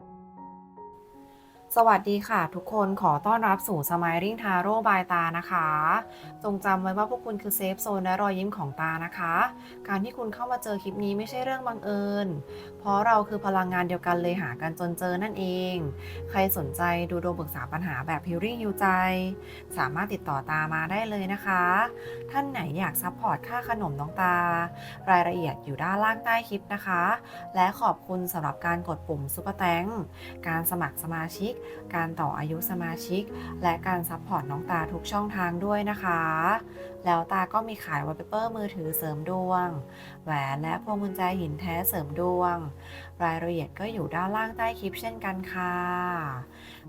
thank you สวัสดีค่ะทุกคนขอต้อนรับสู่ Smiling Taro by ตานะคะ จงจำไว้ว่าพวกคุณคือเซฟโซนและรอยยิ้มของตานะคะ การที่คุณเข้ามาเจอคลิปนี้ไม่ใช่เรื่องบังเอิญ เพราะเราคือพลังงานเดียวกันเลยหากันจนเจอนั่นเอง ใครสนใจดูดวงปรึกษาปัญหาแบบฮิ l ริ่งฮิวใจ สามารถติดต่อตามาได้เลยนะคะ ท่านไหนอยากซัพพอร์ตค่าขนมน้องตา รายละเอียดอยู่ด้านล่างใต้คลิปนะคะ และขอบคุณสำหรับการกดปุ่มซุปเปอร์แตงการสมัครสมาชิกการต่ออายุสมาชิก และการซัพพอร์ตน้องตาทุกช่องทางด้วยนะคะ แล้วตาก็มีขายวอลเปเปอร์มือถือเสริมดวง แหวนและพวงกุญแจหินแท้เสริมดวง รายละเอียดก็อยู่ด้านล่างใต้คลิปเช่นกันค่ะ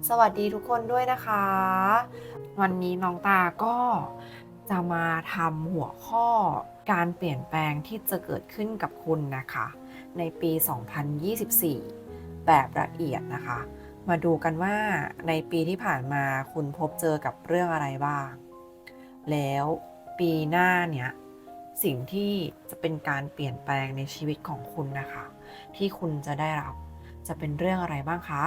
สวัสดีทุกคนด้วยนะคะ วันนี้น้องตาก็จะมาทำหัวข้อการเปลี่ยนแปลงที่จะเกิดขึ้นกับคุณนะคะ ในปี 2024 แบบละเอียดนะคะ มาดูกันว่าในปีที่ผ่านมาคุณพบเจอกับเรื่องอะไรบ้าง แล้วปีหน้าเนี่ยสิ่งที่จะเป็นการเปลี่ยนแปลงในชีวิตของคุณนะคะ ที่คุณจะได้รับจะเป็นเรื่องอะไรบ้างคะ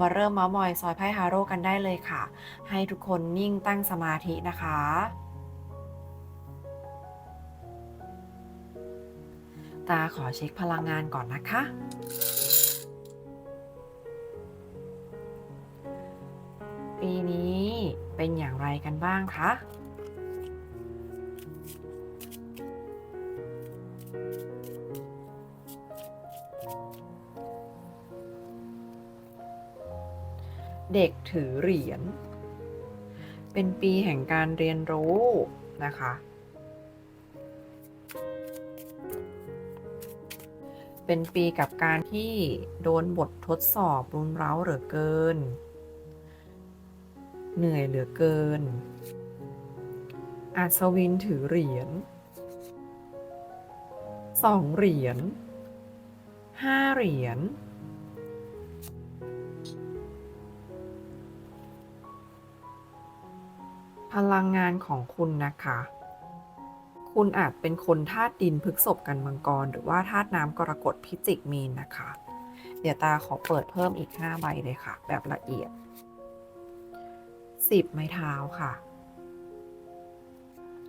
มาเริ่มเมามอยซอยไพ่ฮาโร่กันได้เลยค่ะ ให้ทุกคนนิ่งตั้งสมาธินะคะ ตาขอเช็คพลังงานก่อนนะคะ ปีนี้เป็นอย่างไรกันบ้างคะ เด็กถือเหรียญ เป็นปีแห่งการเรียนรู้นะคะ เป็นปีกับการที่โดนบททดสอบรุนเร้าเหลือเกิน เหนื่อยเหลือเกิน อัศวินถือเหรียญสองเหรียญห้าเหรียญพลังงานของคุณนะคะ คุณอาจเป็นคนธาตุดินพฤกษบกันมังกร หรือว่าธาตุน้ำกรกฎพิจิกมีนนะคะ เดี๋ยวตาขอเปิดเพิ่มอีก 5 ใบเลยค่ะ แบบละเอียด 10ไม้เท้าค่ะ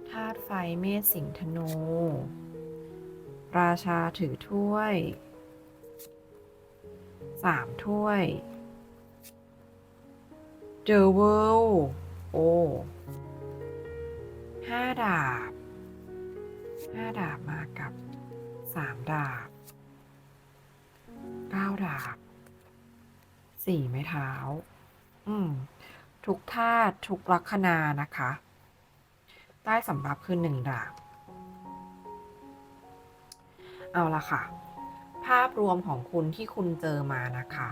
ธาตุไฟเมษสิงธนู ราชาถือถ้วย3ถ้วยเจอเวลโอ้ห้าดาบห้าดาบมากับสามดาบเก้าดาบสี่ไม้เท้า อืม ทุกธาตุทุกลัคนานะคะ ใต้สำรับคือหนึ่งดาบเอาละค่ะ ภาพรวมของคุณที่คุณเจอมานะคะ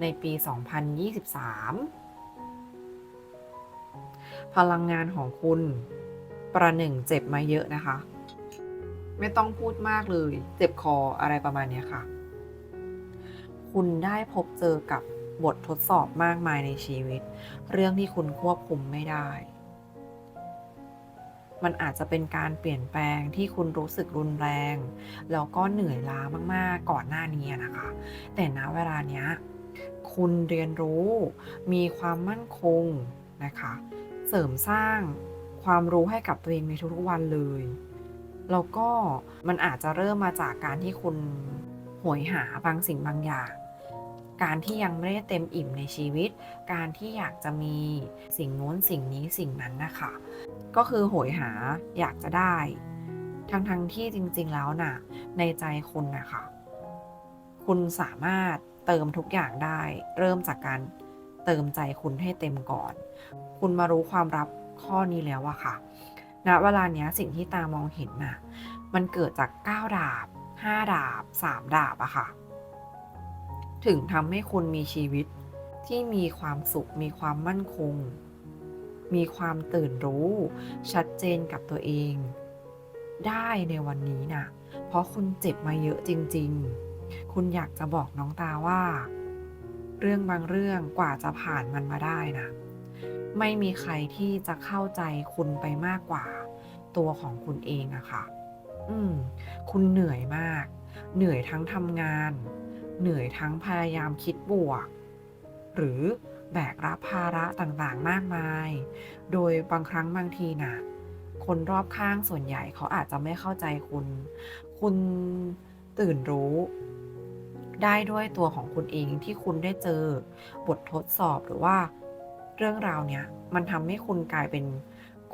ในปี 2023 พลังงานของคุณประหนึ่งเจ็บมาเยอะนะคะ ไม่ต้องพูดมากเลย เจ็บคออะไรประมาณนี้ค่ะ คุณได้พบเจอกับ บททดสอบมากมายในชีวิต เรื่องที่คุณควบคุมไม่ได้ มันอาจจะเป็นการเปลี่ยนแปลงที่คุณรู้สึกรุนแรง แล้วก็เหนื่อยล้ามากๆก่อนหน้านี้นะคะ แต่ณเวลาเนี้ยคุณเรียนรู้มีความมั่นคงนะคะ เสริมสร้างความรู้ให้กับตัวเองในทุกๆวันเลย แล้วก็มันอาจจะเริ่มมาจากการที่คุณหวยหาบางสิ่งบางอย่าง การที่ยังไม่ได้เต็มอิ่มในชีวิต การที่อยากจะมีสิ่งโน้นสิ่งนี้สิ่งนั้นนะคะ ก็คือโหยหาอยากจะได้ ทั้งๆทที่จริง ๆ แล้วน่ะ ในใจคุณนะคะ คุณสามารถเติมทุกอย่างได้ เริ่มจากการเติมใจคุณให้เต็มก่อน คุณมารู้ความลับข้อนี้แล้วอะค่ะณเวลาเนี้ยสิ่งที่ตามองเห็นน่ะ มันเกิดจาก 9 ดาบ 5 ดาบ 3 ดาบอะค่ะ ถึงทำให้คุณมีชีวิตที่มีความสุข มีความมั่นคง มีความตื่นรู้ ชัดเจนกับตัวเอง ได้ในวันนี้น่ะเพราะคุณเจ็บมาเยอะจริง ๆ คุณอยากจะบอกน้องตาว่า เรื่องบางเรื่องกว่าจะผ่านมันมาได้นะ ไม่มีใครที่จะเข้าใจคุณไปมากกว่า ตัวของคุณเองอะค่ะ อืม คุณเหนื่อยมาก เหนื่อยทั้งทำงาน เหนื่อยทั้งพยายามคิดบวก หรือแบกรับภาระต่างๆ มากมาย โดยบางครั้งบางทีน่ะ คนรอบข้างส่วนใหญ่เขาอาจจะไม่เข้าใจคุณ คุณตื่นรู้ ได้ด้วยตัวของคุณเองที่คุณได้เจอบททดสอบหรือว่าเรื่องราวเนี้ยมันทำให้คุณกลายเป็น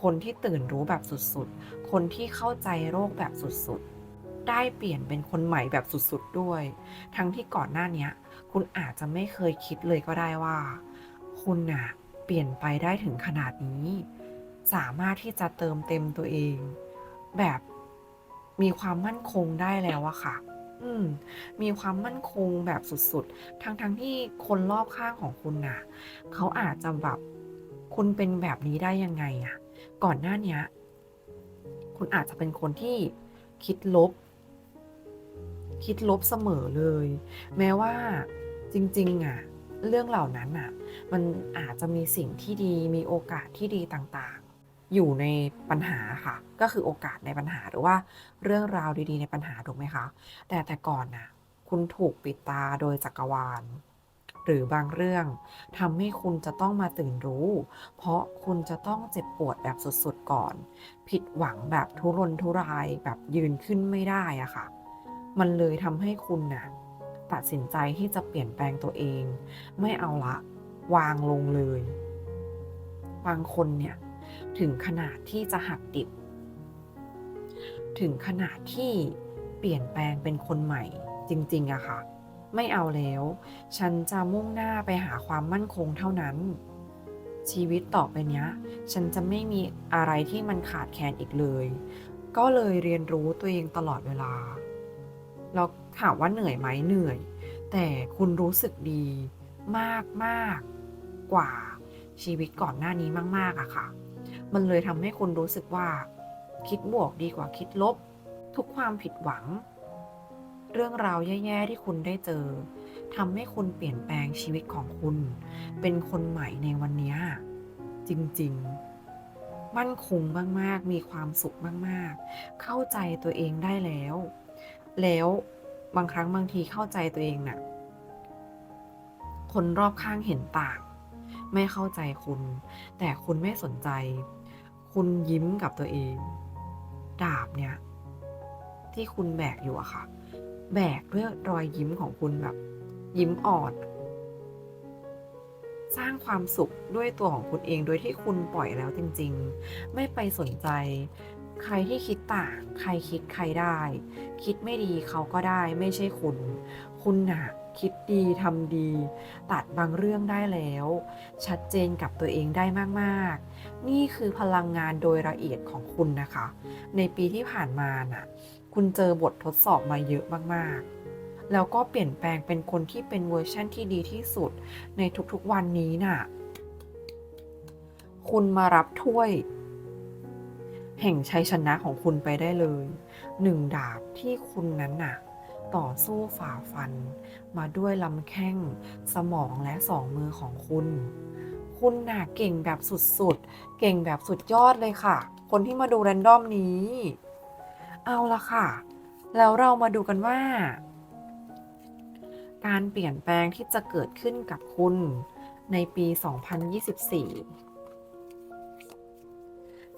คนที่ตื่นรู้แบบสุดๆ คนที่เข้าใจโรคแบบสุดๆ ได้เปลี่ยนเป็นคนใหม่แบบสุดๆด้วย ทั้งที่ก่อนหน้านี้คุณอาจจะไม่เคยคิดเลยก็ได้ว่า คุณน่ะเปลี่ยนไปได้ถึงขนาดนี้ สามารถที่จะเติมเต็มตัวเอง แบบมีความมั่นคงได้แล้วอะค่ะ อืม มีความมั่นคงแบบสุดๆ ทั้งๆทที่คนรอบข้างของคุณน่ะ เขาอาจจะแบบคุณเป็นแบบนี้ได้ยังไงอะก่อนหน้านี้คุณอาจจะเป็นคนที่คิดลบ คิดลบเสมอเลย แม้ว่าจริงๆอะเรื่องเหล่านั้นอะมันอาจจะมีสิ่งที่ดีมีโอกาสที่ดีต่างๆ อยู่ในปัญหาค่ะ ก็คือโอกาสในปัญหาหรือว่าเรื่องราวดีๆ ในปัญหาถูกไหมคะ แต่แต่ก่อนน่ะคุณถูกปิดตาโดยจักรวาล หรือบางเรื่องทำให้คุณจะต้องมาตื่นรู้ เพราะคุณจะต้องเจ็บปวดแบบสุดๆก่อน ผิดหวังแบบทุรนทุรายแบบยืนขึ้นไม่ได้อะค่ะ มันเลยทำให้คุณน่ะตัดสินใจที่จะเปลี่ยนแปลงตัวเอง ไม่เอาละ วางลงเลย บางคนเนี่ยถึงขนาดที่จะหักดิบ ถึงขนาดที่เปลี่ยนแปลงเป็นคนใหม่ จริง ๆอะค่ะ ไม่เอาแล้ว ฉันจะมุ่งหน้าไปหาความมั่นคงเท่านั้น ชีวิตต่อไปเนี้ย ฉันจะไม่มีอะไรที่มันขาดแคลนอีกเลย ก็เลยเรียนรู้ตัวเองตลอดเวลา แล้วถามว่าเหนื่อยไหมเหนื่อย แต่คุณรู้สึกดีมากมากกว่าชีวิตก่อนหน้านี้มาก ๆอะค่ะ มันเลยทำให้คุณรู้สึกว่า คิดบวกดีกว่าคิดลบ ทุกความผิดหวัง เรื่องราวแย่ๆที่คุณได้เจอทำให้คุณเปลี่ยนแปลงชีวิตของคุณ เป็นคนใหม่ในวันนี้จริง ๆมั่นคงมาก ๆ มีความสุขมาก ๆ เข้าใจตัวเองได้แล้ว แล้วบางครั้งบางทีเข้าใจตัวเองน่ะ คนรอบข้างเห็นต่าง ไม่เข้าใจคุณ แต่คุณไม่สนใจ คุณยิ้มกับตัวเอง ดาบเนี่ย ที่คุณแบกอยู่อะค่ะ แบกด้วยรอยยิ้มของคุณแบบ ยิ้มอ่อนสร้างความสุขด้วยตัวของคุณเองโดยที่คุณปล่อยแล้วจริง ๆ ไม่ไปสนใจ ใครที่คิดต่างใครคิดใครได้ คิดไม่ดีเขาก็ได้ไม่ใช่คุณ คุณน่ะคิดดีทำดี ตัดบางเรื่องได้แล้ว ชัดเจนกับตัวเองได้มากๆ นี่คือพลังงานโดยละเอียดของคุณนะคะ ในปีที่ผ่านมาน่ะ คุณเจอบททดสอบมาเยอะมากๆแล้วก็เปลี่ยนแปลงเป็นคนที่เป็นเวอร์ชั่นที่ดีที่สุดในทุกๆวันนี้น่ะ คุณมารับถ้วย แห่งชัยชนะของคุณไปได้เลยหนึ่งดาบที่คุณนั้นน่ะ ต่อสู้ฝ่าฟัน มาด้วยลำแข้ง สมองและสองมือของคุณ คุณน่ะเก่งแบบสุดๆ เก่งแบบสุดยอดเลยค่ะ คนที่มาดูแรนดอมนี้ เอาละค่ะ แล้วเรามาดูกันว่า การเปลี่ยนแปลงที่จะเกิดขึ้นกับคุณในปี 2024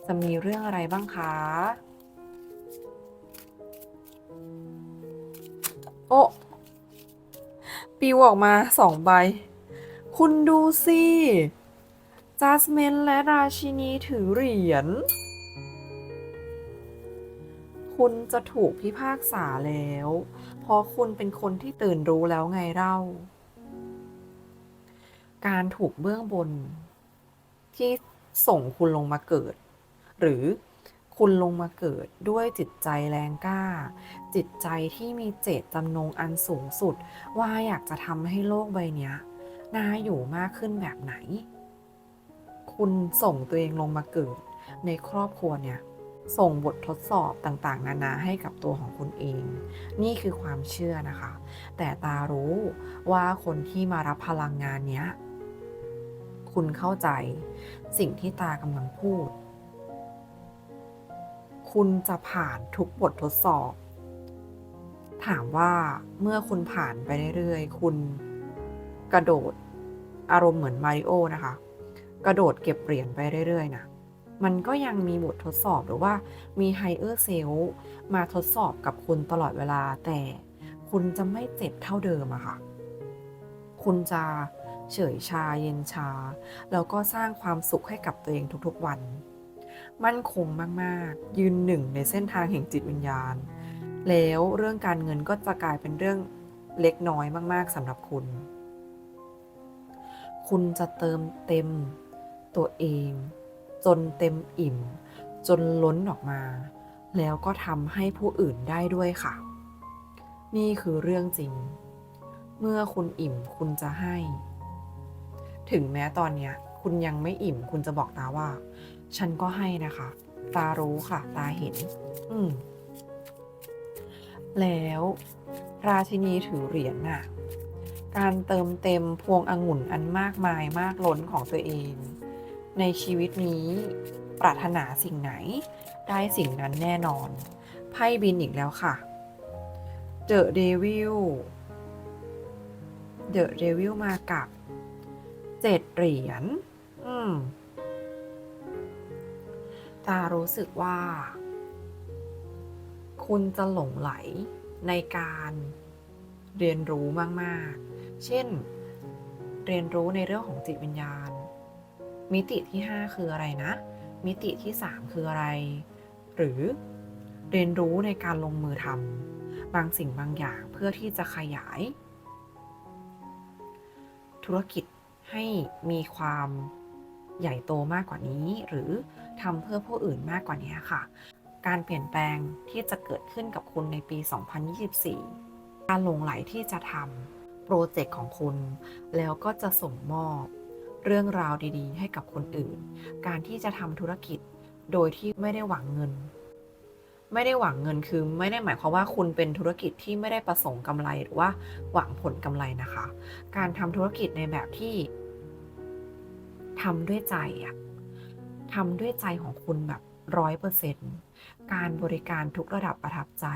จะมีเรื่องอะไรบ้างคะ โอ้ปิวออกมาสองใบ คุณดูสิจัสเมนและราชินีถือเหรียญ คุณจะถูกพิพากษาแล้ว เพราะคุณเป็นคนที่ตื่นรู้แล้วไงเล่า การถูกเบื้องบน ที่ส่งคุณลงมาเกิด หรือคุณลงมาเกิดด้วยจิตใจแรงกล้า จิตใจที่มีเจตจำนงอันสูงสุด ว่าอยากจะทำให้โลกใบนี้น่าอยู่มากขึ้นแบบไหน คุณส่งตัวเองลงมาเกิดในครอบครัวเนี่ยส่งบททดสอบต่างๆ นานาให้กับตัวของคุณเอง นี่คือความเชื่อนะคะ แต่ตารู้ว่าคนที่มารับพลังงานเนี้ย คุณเข้าใจสิ่งที่ตากำลังพูด คุณจะผ่านทุกบททดสอบ ถามว่าเมื่อคุณผ่านไปเรื่อยๆ คุณกระโดดอารมณ์เหมือนมาริโอนะคะ กระโดดเก็บเหรียญไปเรื่อยๆนะมันก็ยังมีบททดสอบหรือว่ามีไฮเออร์เซลมาทดสอบกับคุณตลอดเวลา แต่คุณจะไม่เจ็บเท่าเดิมอะค่ะ คุณจะเฉยชาเย็นชา แล้วก็สร้างความสุขให้กับตัวเองทุกๆวัน มั่นคงมากๆ ยืนหนึ่งในเส้นทางแห่งจิตวิญญาณ แล้วเรื่องการเงินก็จะกลายเป็นเรื่องเล็กน้อยมาก ๆสำหรับคุณ คุณจะเติมเต็มตัวเอง จนเต็มอิ่ม จนล้นออกมา แล้วก็ทำให้ผู้อื่นได้ด้วยค่ะ นี่คือเรื่องจริง เมื่อคุณอิ่มคุณจะให้ ถึงแม้ตอนเนี้ย คุณยังไม่อิ่มคุณจะบอกตาว่า ฉันก็ให้นะคะ ตารู้ค่ะ ตาเห็น อืม แล้วราชินีถือเหรียญน่ะ การเติมเต็มพวงองุ่นอันมากมายมากล้นของตัวเอง ในชีวิตนี้ปรารถนาสิ่งไหน ได้สิ่งนั้นแน่นอน ไพ่บินอีกแล้วค่ะ The Devil The Devil มากับเจ็ดเหรียญ อืม ตารู้สึกว่า คุณจะหลงไหลในการเรียนรู้มากๆ เช่น เรียนรู้ในเรื่องของจิตวิญญาณ มิติที่ 5 คืออะไรนะ มิติที่ 3 คืออะไร หรือเรียนรู้ในการลงมือทำบางสิ่งบางอย่างเพื่อที่จะขยาย ธุรกิจให้มีความ ใหญ่โตมากกว่านี้ หรือทำเพื่อผู้อื่นมากกว่านี้ค่ะ การเปลี่ยนแปลงที่จะเกิดขึ้นกับคุณในปี 2024 การหลงไหลที่จะทำโปรเจกต์ของคุณ แล้วก็จะส่งมอบ เรื่องราวดีๆ ให้กับคนอื่น การที่จะทำธุรกิจโดยที่ไม่ได้หวังเงิน ไม่ได้หวังเงินคือไม่ได้หมายความว่าคุณเป็นธุรกิจที่ไม่ได้ประสงค์กำไรหรือว่าหวังผลกำไรนะคะ การทำธุรกิจในแบบที่ ทำด้วยใจอะทำด้วยใจของคุณแบบร้อยเปอร์เซ็นต์การบริการทุกระดับประทับใจ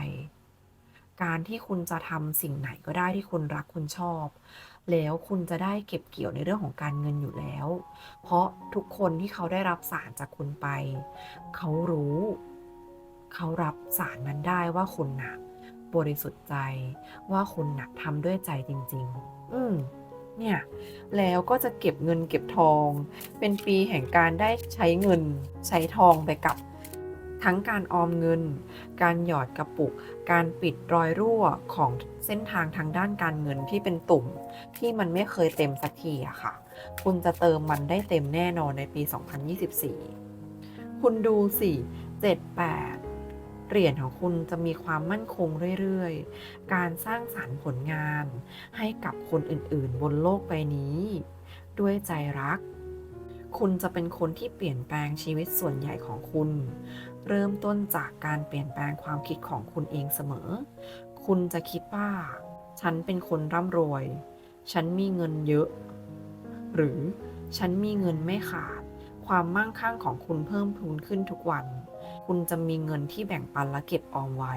การที่คุณจะทำสิ่งไหนก็ได้ที่คุณรักคุณชอบ แล้วคุณจะได้เก็บเกี่ยวในเรื่องของการเงินอยู่แล้ว เพราะทุกคนที่เขาได้รับสารจากคุณไป เขารู้ เขารับสารนั้นได้ว่าคุณหน่ะบริสุทธิ์ใจว่าคุณหน่ะทำด้วยใจจริง ๆ อืม เนี่ย แล้วก็จะเก็บเงินเก็บทอง เป็นปีแห่งการได้ใช้เงินใช้ทองไปกับทั้งการออมเงิน การหยอดกระปุก การปิดรอยรั่วของเส้นทางทางด้านการเงินที่เป็นตุ่ม ที่มันไม่เคยเต็มสักทีอะค่ะ คุณจะเติมมันได้เต็มแน่นอนในปี 2024 คุณดูสิ78 เหรียญของคุณจะมีความมั่นคงเรื่อยๆ การสร้างสารรค์ผลงานให้กับคนอื่นๆ บนโลกใบนี้ ด้วยใจรัก คุณจะเป็นคนที่เปลี่ยนแปลงชีวิตส่วนใหญ่ของคุณ เริ่มต้นจากการเปลี่ยนแปลงความคิดของคุณเองเสมอ คุณจะคิดว่า ฉันเป็นคนร่ำรวย ฉันมีเงินเยอะ หรือฉันมีเงินไม่ขาด ความมั่งคั่งของคุณเพิ่มพูนขึ้นทุกวัน คุณจะมีเงินที่แบ่งปันและเก็บออมไว้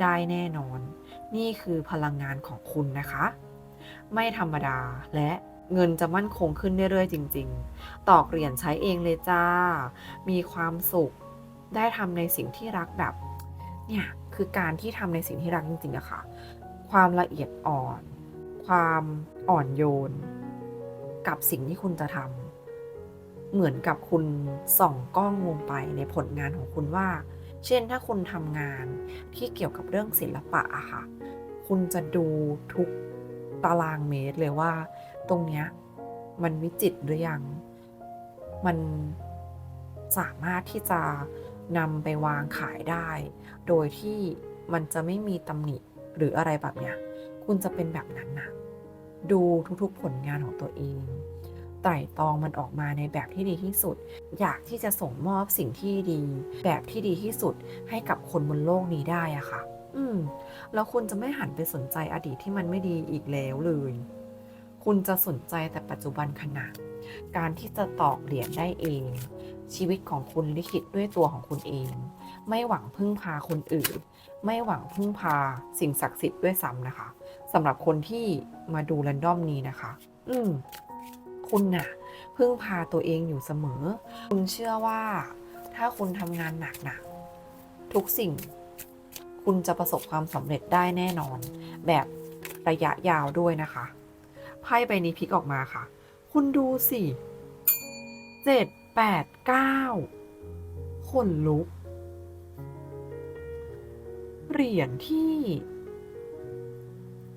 ได้แน่นอน นี่คือพลังงานของคุณนะคะ ไม่ธรรมดาและเงินจะมั่นคงขึ้นเรื่อยๆ จริง ๆ ตอกเหรียญใช้เองเลยจ้า มีความสุข ได้ทำในสิ่งที่รักแบบ เนี่ยคือการที่ทำในสิ่งที่รักจริงๆอะค่ะ ความละเอียดอ่อน ความอ่อนโยน กับสิ่งที่คุณจะทำ เหมือนกับคุณส่องกล้องลงไปในผลงานของคุณว่า เช่นถ้าคุณทำงานที่เกี่ยวกับเรื่องศิลปะอะค่ะ คุณจะดูทุกตารางเมตรเลยว่า ตรงเนี้ยมันวิจิตหรือยัง มันสามารถที่จะนำไปวางขายได้ โดยที่มันจะไม่มีตำหนิหรืออะไรแบบเนี้ย คุณจะเป็นแบบนั้นนะดูทุกๆผลงานของตัวเอง ไตร่ตรองมันออกมาในแบบที่ดีที่สุด อยากที่จะส่งมอบสิ่งที่ดี แบบที่ดีที่สุดให้กับคนบนโลกนี้ได้อะค่ะ อืม แล้วคุณจะไม่หันไปสนใจอดีตที่มันไม่ดีอีกแล้วเลย คุณจะสนใจแต่ปัจจุบันขณะ การที่จะตอกเหรียญได้เอง ชีวิตของคุณลิขิตด้วยตัวของคุณเอง ไม่หวังพึ่งพาคนอื่น ไม่หวังพึ่งพาสิ่งศักดิ์สิทธิ์ด้วยซ้ำนะคะสำหรับคนที่มาดูแรนดอมนี้นะคะ อืม คุณน่ะพึ่งพาตัวเองอยู่เสมอ คุณเชื่อว่า ถ้าคุณทำงานหนักนะทุกสิ่ง คุณจะประสบความสำเร็จได้แน่นอน แบบระยะยาวด้วยนะคะไพ่ใบนี้พลิกออกมาค่ะ คุณดูสิเจ็ดแปดเก้าขนลุก เหรียญที่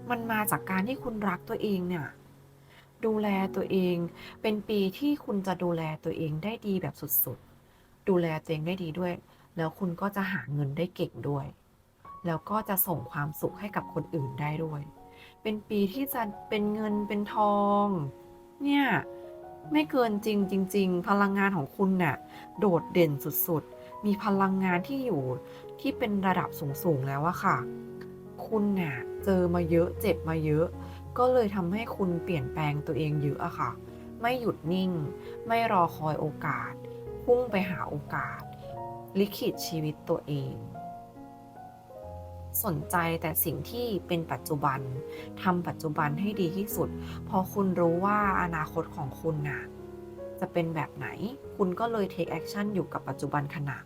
มันมาจากการที่คุณรักตัวเองเนี่ย ดูแลตัวเอง เป็นปีที่คุณจะดูแลตัวเองได้ดีแบบสุดๆ ดูแลตัวเองได้ดีด้วย แล้วคุณก็จะหาเงินได้เก่งด้วย แล้วก็จะส่งความสุขให้กับคนอื่นได้ด้วย เป็นปีที่จะเป็นเงินเป็นทอง เนี่ยไม่เกินจริงจริง ๆ พลังงานของคุณน่ะโดดเด่นสุดๆ มีพลังงานที่อยู่ที่เป็นระดับสูงๆแล้วอะค่ะ คุณน่ะเจอมาเยอะเจ็บมาเยอะ ก็เลยทำให้คุณเปลี่ยนแปลงตัวเองเยอะอะค่ะ ไม่หยุดนิ่ง ไม่รอคอยโอกาส พุ่งไปหาโอกาส ลิขิตชีวิตตัวเอง สนใจแต่สิ่งที่เป็นปัจจุบันทำปัจจุบันให้ดีที่สุด พอคุณรู้ว่าอนาคตของคุณน่ะจะเป็นแบบไหน คุณก็เลย take action อยู่กับปัจจุบันขณะ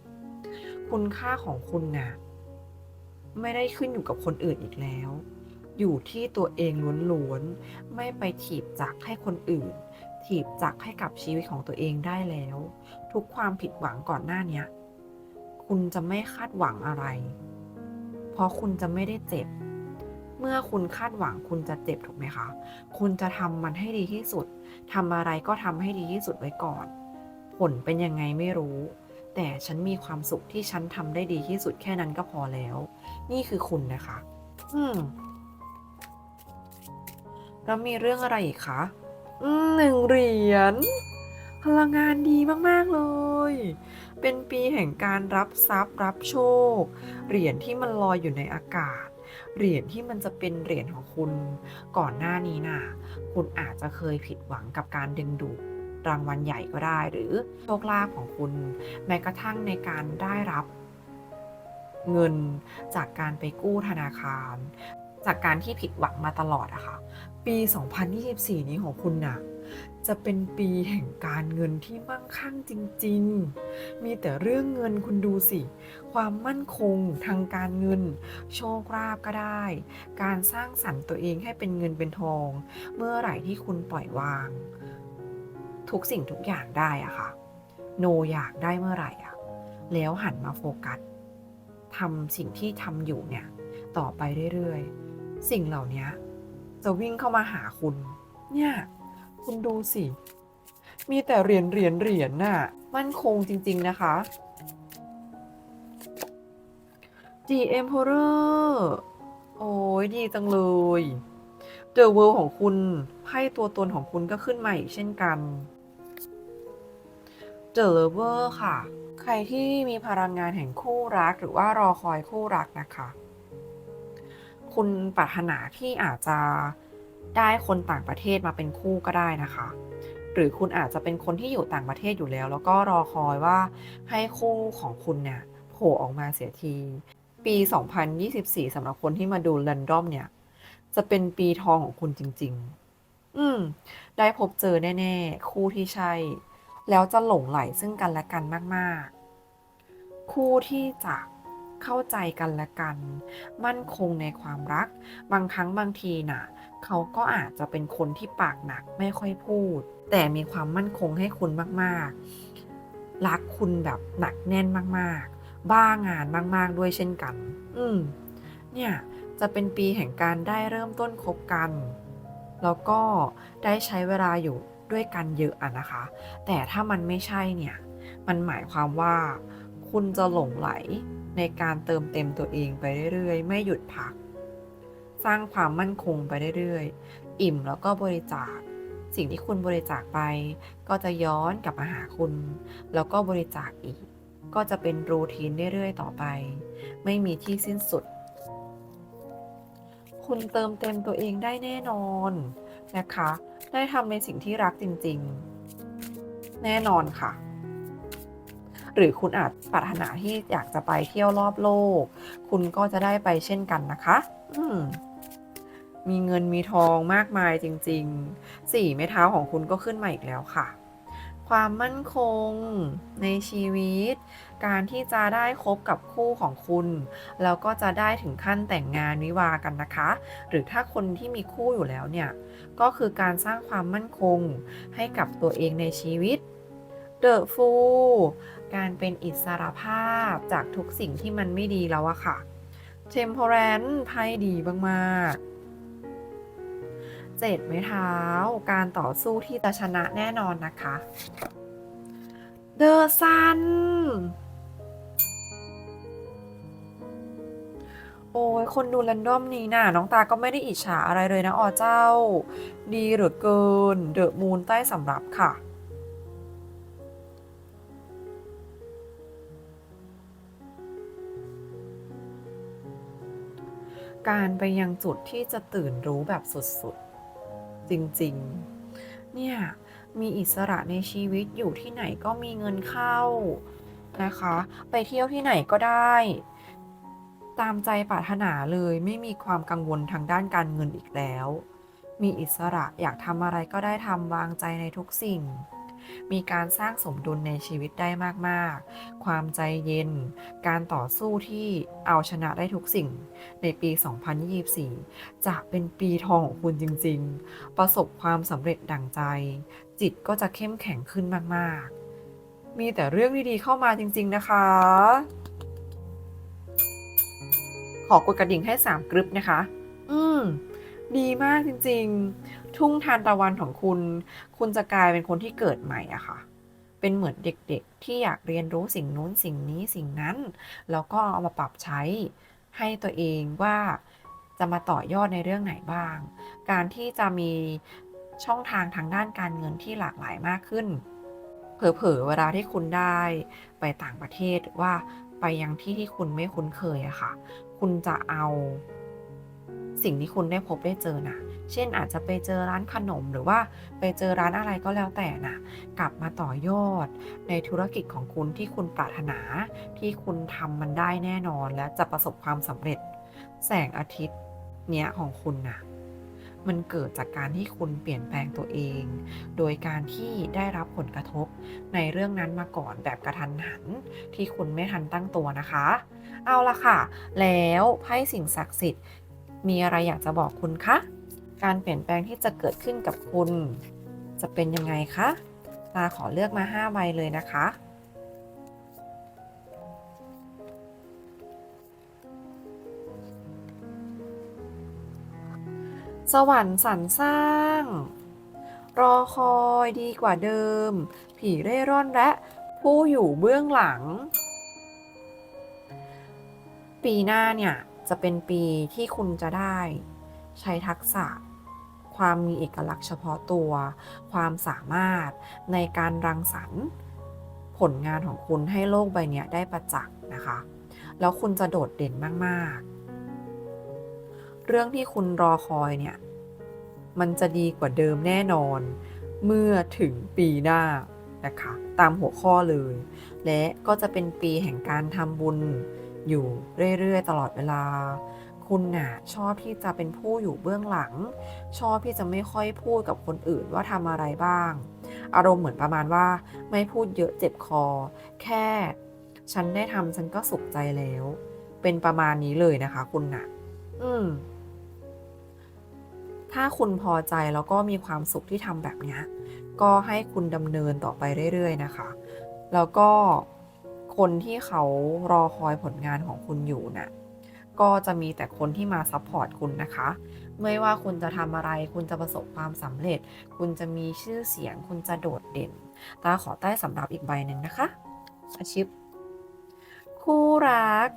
คุณค่าของคุณน่ะไม่ได้ขึ้นอยู่กับคนอื่นอีกแล้ว อยู่ที่ตัวเองล้วนๆ ไม่ไปถีบจักให้คนอื่น ถีบจักให้กับชีวิตของตัวเองได้แล้ว ทุกความผิดหวังก่อนหน้านี้คุณจะไม่คาดหวังอะไร เพราะคุณจะไม่ได้เจ็บ เมื่อคุณคาดหวังคุณจะเจ็บถูกไหมคะ คุณจะทำมันให้ดีที่สุดทำอะไรก็ทำให้ดีที่สุดไว้ก่อน ผลเป็นยังไงไม่รู้แต่ฉันมีความสุขที่ฉันทำได้ดีที่สุดแค่นั้นก็พอแล้ว นี่คือคุณนะคะ อืม แล้วมีเรื่องอะไรอีกคะหนึ่งเหรียญพลังงานดีมาก ๆ เลย เป็นปีแห่งการรับทรัพย์รับโชค เหรียญที่มันลอยอยู่ในอากาศ เหรียญที่มันจะเป็นเหรียญของคุณ ก่อนหน้านี้น่ะ คุณอาจจะเคยผิดหวังกับการดึงดูดรางวัลใหญ่ก็ได้ หรือโชคลาภของคุณ แม้กระทั่งในการได้รับ เงินจากการไปกู้ธนาคาร จากการที่ผิดหวังมาตลอดอะค่ะ ปี 2024 นี้ของคุณน่ะ จะเป็นปีแห่งการเงินที่มั่งคั่งจริง ๆ มีแต่เรื่องเงินคุณดูสิ ความมั่นคงทางการเงิน โชคลาภก็ได้ การสร้างสรรค์ตัวเองให้เป็นเงินเป็นทอง เมื่อไหร่ที่คุณปล่อยวาง ทุกสิ่งทุกอย่างได้อะค่ะ โนอยากได้เมื่อไหร่อะแล้วหันมาโฟกัสทำสิ่งที่ทำอยู่เนี่ย ต่อไปเรื่อยๆ สิ่งเหล่านี้ จะวิ่งเข้ามาหาคุณ เนี่ย คุณดูสิ มีแต่เหรียญเหรียญเหรียญน่ะ มั่นคงจริง ๆ นะคะ G Emperor โอ้ยดีจังเลย The World ของคุณ ไพ่ตัวตนของคุณก็ขึ้นมาอีกเช่นกัน The Lover ค่ะ ใครที่มีพลังงานแห่งคู่รักหรือว่ารอคอยคู่รักนะคะ คุณปรารถนาที่อาจจะได้คนต่างประเทศมาเป็นคู่ก็ได้นะคะ หรือคุณอาจจะเป็นคนที่อยู่ต่างประเทศอยู่แล้ว แล้วก็รอคอยว่าให้คู่ของคุณเนี่ยโผล่ออกมาเสียที ปี 2024สำหรับคนที่มาดูแรนดอมเนี่ย จะเป็นปีทองของคุณจริง ๆ อืม ได้พบเจอแน่ ๆ คู่ที่ใช่ แล้วจะหลงไหลซึ่งกันและกันมาก ๆ คู่ที่จะ เข้าใจกันและกัน มั่นคงในความรัก บางครั้งบางทีน่ะ เขาก็อาจจะเป็นคนที่ปากหนักไม่ค่อยพูด แต่มีความมั่นคงให้คุณมากๆ รักคุณแบบหนักแน่นมากๆ บ้างานมาก ๆ ด้วยเช่นกัน อืม เนี่ยจะเป็นปีแห่งการได้เริ่มต้นคบกัน แล้วก็ได้ใช้เวลาอยู่ด้วยกันเยอะอะนะคะ แต่ถ้ามันไม่ใช่เนี่ย มันหมายความว่าคุณจะหลงไหล ในการเติมเต็มตัวเองไปเรื่อยๆ ไม่หยุดพัก สร้างความมั่นคงไปเรื่อยๆ อิ่มแล้วก็บริจาค สิ่งที่คุณบริจาคไป ก็จะย้อนกลับมาหาคุณ แล้วก็บริจาคอีก ก็จะเป็นรูทีนเรื่อยๆ ต่อไป ไม่มีที่สิ้นสุด คุณเติมเต็มตัวเองได้แน่นอนนะคะ ได้ทำในสิ่งที่รักจริงๆ แน่นอนค่ะ หรือคุณอาจปรารถนาที่อยากจะไปเที่ยวรอบโลก คุณก็จะได้ไปเช่นกันนะคะ อืมมีเงินมีทองมากมายจริงๆสี่ไม้เท้าของคุณก็ขึ้นมาอีกแล้วค่ะ ความมั่นคงในชีวิต การที่จะได้คบกับคู่ของคุณ แล้วก็จะได้ถึงขั้นแต่งงานวิวากันนะคะ หรือถ้าคนที่มีคู่อยู่แล้วเนี่ย ก็คือการสร้างความมั่นคงให้กับตัวเองในชีวิต The Fool การเป็นอิสรภาพจากทุกสิ่งที่มันไม่ดีแล้วอะค่ะ Temperance ไพ่ดีมากๆเจ็ดไม้เท้า การต่อสู้ที่จะชนะแน่นอนนะคะ The Sun โอ้ย คนดูแรนดอมนี้น่ะ น้องตาก็ไม่ได้อิจฉาอะไรเลยนะอ๋อเจ้า ดีเหลือเกิน เดอะมูนใต้สำรับค่ะ การไปยังจุดที่จะตื่นรู้แบบสุดๆ จริงๆ เนี่ย มีอิสระในชีวิตอยู่ที่ไหนก็มีเงินเข้านะคะ ไปเที่ยวที่ไหนก็ได้ ตามใจปรารถนาเลยไม่มีความกังวลทางด้านการเงินอีกแล้ว มีอิสระอยากทำอะไรก็ได้ทำวางใจในทุกสิ่ง มีการสร้างสมดุลในชีวิตได้มากๆ ความใจเย็น การต่อสู้ที่เอาชนะได้ทุกสิ่งในปี 2024 จะเป็นปีทองของคุณจริง ๆ ประสบความสำเร็จดั่งใจ จิตก็จะเข้มแข็งขึ้นมากๆ มีแต่เรื่องดีๆเข้ามาจริง ๆ นะคะ ขอกดกระดิ่งให้3กรึบนะคะ อืม ดีมากจริง ๆ ทุ่งทานตะวันของคุณ คุณจะกลายเป็นคนที่เกิดใหม่อะค่ะ เป็นเหมือนเด็กๆ ที่อยากเรียนรู้สิ่งนู้นสิ่งนี้สิ่งนั้น แล้วก็เอามาปรับใช้ให้ตัวเองว่าจะมาต่อยอดในเรื่องไหนบ้าง การที่จะมีช่องทางทางด้านการเงินที่หลากหลายมากขึ้น เผลอๆ เวลาที่คุณได้ไปต่างประเทศหรือว่าไปยังที่ที่คุณไม่คุ้นเคยอะค่ะ คุณจะเอา สิ่งที่คุณได้พบได้เจอนะเช่นอาจจะไปเจอร้านขนมหรือว่าไปเจอร้านอะไรก็แล้วแต่นะกลับมาต่อยอด ในธุรกิจของคุณที่คุณปรารถนา ที่คุณทำมันได้แน่นอนและจะประสบความสำเร็จ แสงอาทิตย์เนี้ยของคุณนะมันเกิดจากการที่คุณเปลี่ยนแปลงตัวเอง โดยการที่ได้รับผลกระทบในเรื่องนั้นมาก่อนแบบกระทันหัน ที่คุณไม่ทันตั้งตัวนะคะ เอาละค่ะ แล้วไพ่สิ่งศักดิ์สิทธิ์ มีอะไรอยากจะบอกคุณคะ การเปลี่ยนแปลงที่จะเกิดขึ้นกับคุณ จะเป็นยังไงคะ ตาขอเลือกมา5ใบเลยนะคะ สวรรค์สรรสร้าง รอคอยดีกว่าเดิม ผีเร่ร่อนและผู้อยู่เบื้องหลัง ปีหน้าเนี่ย จะเป็นปีที่คุณจะได้ใช้ทักษะ ความมีเอกลักษณ์เฉพาะตัว ความสามารถในการรังสรรค์ผลงานของคุณให้โลกใบนี้ได้ประจักษ์นะคะ แล้วคุณจะโดดเด่นมากๆ เรื่องที่คุณรอคอยเนี่ย มันจะดีกว่าเดิมแน่นอน เมื่อถึงปีหน้านะคะ ตามหัวข้อเลย และก็จะเป็นปีแห่งการทำบุญ อยู่เรื่อยๆ ตลอดเวลา คุณน่ะชอบที่จะเป็นผู้อยู่เบื้องหลัง ชอบที่จะไม่ค่อยพูดกับคนอื่นว่าทำอะไรบ้าง อารมณ์เหมือนประมาณว่า ไม่พูดเยอะเจ็บคอ แค่ฉันได้ทำฉันก็สุขใจแล้ว เป็นประมาณนี้เลยนะคะ คุณน่ะ อืมถ้าคุณพอใจแล้วก็มีความสุขที่ทำแบบนี้ก็ให้คุณดำเนินต่อไปเรื่อย ๆ นะคะ แล้วก็ คนที่เขารอคอยผลงานของคุณอยู่น่ะก็จะมีแต่คนที่มาซัพพอร์ตคุณนะคะ ไม่ว่าคุณจะทำอะไร คุณจะประสบความสำเร็จ คุณจะมีชื่อเสียง คุณจะโดดเด่น ตาขอใต้สำรับอีกใบหนึ่งนะคะ อาชิพคู่รัก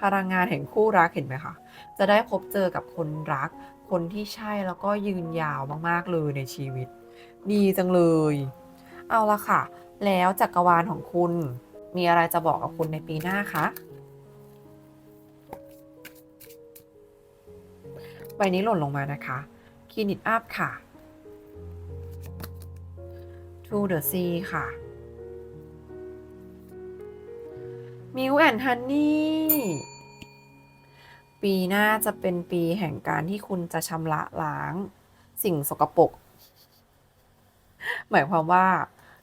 พลังงานแห่งคู่รักเห็นไหมคะ จะได้พบเจอกับคนรัก คนที่ใช่แล้วก็ยืนยาวมากๆเลยในชีวิต ดีจังเลย เอาละค่ะ แล้วจักรวาลของคุณ มีอะไรจะบอกกับคุณในปีหน้าคะใบนี้หล่นลงมานะคะคีนิตอัพค่ะ to the sea ค่ะ Milk and Honey ปีหน้าจะเป็นปีแห่งการที่คุณจะชำระล้างสิ่งสกปรกหมายความว่า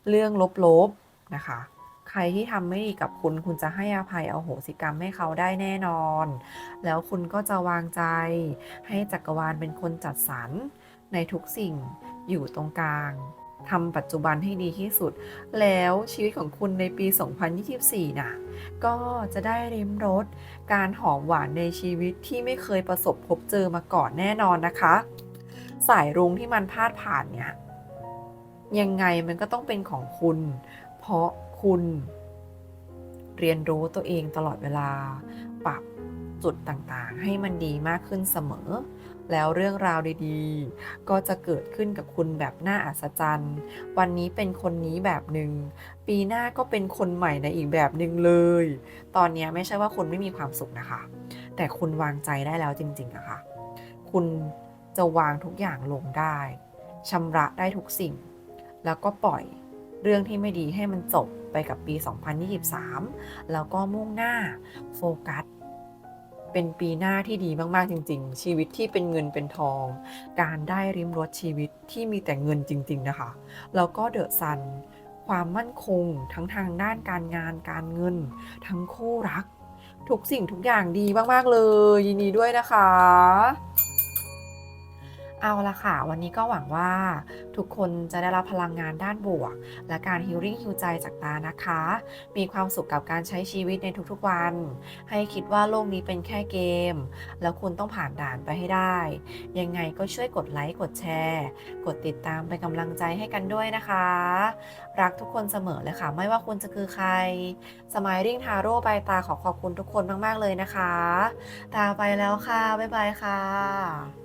เรื่องลบๆนะคะ ใครที่ทำไม่ดีกับคุณ คุณจะให้อภัยเอาโหสิกรรมให้เขาได้แน่นอน แล้วคุณก็จะวางใจ ให้จักรวาลเป็นคนจัดสรรในทุกสิ่งอยู่ตรงกลางทำปัจจุบันให้ดีที่สุด แล้วชีวิตของคุณในปี 2024 น่ะ ก็จะได้ริมรสการหอมหวานในชีวิตที่ไม่เคยประสบพบเจอมาก่อนแน่นอนนะคะ สายรุ้งที่มันพาดผ่านเนี่ย ยังไงมันก็ต้องเป็นของคุณ เพราะ คุณ เรียนรู้ตัวเองตลอดเวลา ปรับจุดต่างๆ ให้มันดีมากขึ้นเสมอ แล้วเรื่องราวดีๆ ก็จะเกิดขึ้นกับคุณแบบน่าอัศจรรย์ วันนี้เป็นคนนี้แบบหนึ่งปีหน้าก็เป็นคนใหม่ในอีกแบบหนึ่งเลย ตอนนี้ไม่ใช่ว่าคุณไม่มีความสุขนะคะ แต่คุณวางใจได้แล้วจริงๆอะค่ะคุณจะวางทุกอย่างลงได้ชำระได้ทุกสิ่ง แล้วก็ปล่อยเรื่องที่ไม่ดีให้มันจบ ไปกับปี 2023 แล้วก็มุ่งหน้าโฟกัสเป็นปีหน้าที่ดีมากๆจริง ๆ ชีวิตที่เป็นเงินเป็นทอง การได้ริมรสชีวิตที่มีแต่เงินจริง ๆ นะคะ แล้วก็เดอะซัน ความมั่นคงทั้งทางด้านการงานการเงิน ทั้งคู่รัก ทุกสิ่งทุกอย่างดีมาก ๆ เลย ยินดีด้วยนะคะ เอาละค่ะ วันนี้ก็หวังว่าทุกคนจะได้รับพลังงานด้านบวก และการฮิลลิ่งฮิวใจจากตานะคะ มีความสุขกับการใช้ชีวิตในทุกๆวัน ให้คิดว่าโลกนี้เป็นแค่เกม แล้วคุณต้องผ่านด่านไปให้ได้ ยังไงก็ช่วยกดไลค์กดแชร์ กดติดตามเป็นกำลังใจให้กันด้วยนะคะ รักทุกคนเสมอเลยค่ะ ไม่ว่าคุณจะคือใคร สมายริ่งทาโร่ใบตาขอขอบคุณทุกคนมากๆเลยนะคะ ตาไปแล้วค่ะบ๊ายบายค่ะ